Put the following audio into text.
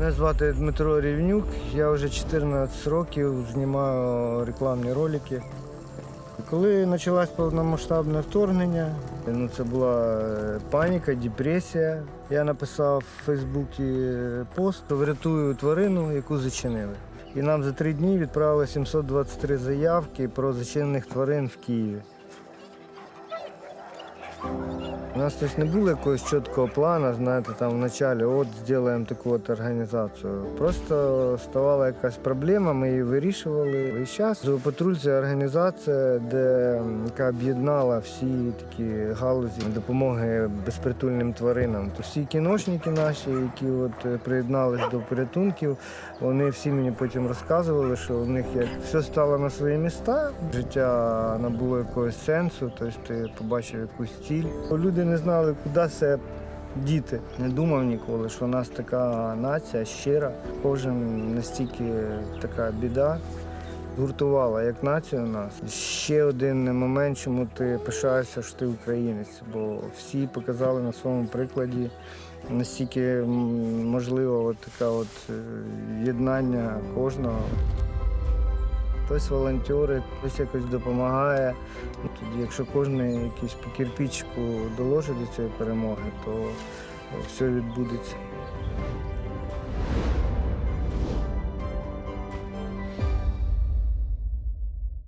Мене звати Дмитро Рівнюк. Я вже 14 років знімаю рекламні ролики. Коли почалось повномасштабне вторгнення, ну це була е, паніка, депресія. Я написав в Фейсбуці пост врятую тварину, яку зачинили. І нам за три дні відправили 723 заявки про зачинених тварин в Києві. У нас тобто, не було якогось чіткого плану, знаєте, там в началі, от зробимо таку от організацію. Просто ставала якась проблема, ми її вирішували. І зараз «Зоопатруль» – це організація, де, яка об'єднала всі такі галузі допомоги безпритульним тваринам. То всі кіношники наші, які от е, приєднались до порятунків, вони всі мені потім розказували, що у них як все стало на свої міста, життя набуло якогось сенсу, тобто ти побачив якусь ціль. Люди не знали, куди себе діти. Не думав ніколи, що у нас така нація щира, кожен настільки така біда. Гуртувала як націю нас. Ще один момент, чому ти пишаєшся, що ти українець, бо всі показали на своєму прикладі, настільки можливо от така от е, єднання кожного. Хтось волонтери, хтось якось допомагає. Тоді, якщо кожен якийсь по кирпичку доложить до цієї перемоги, то все відбудеться.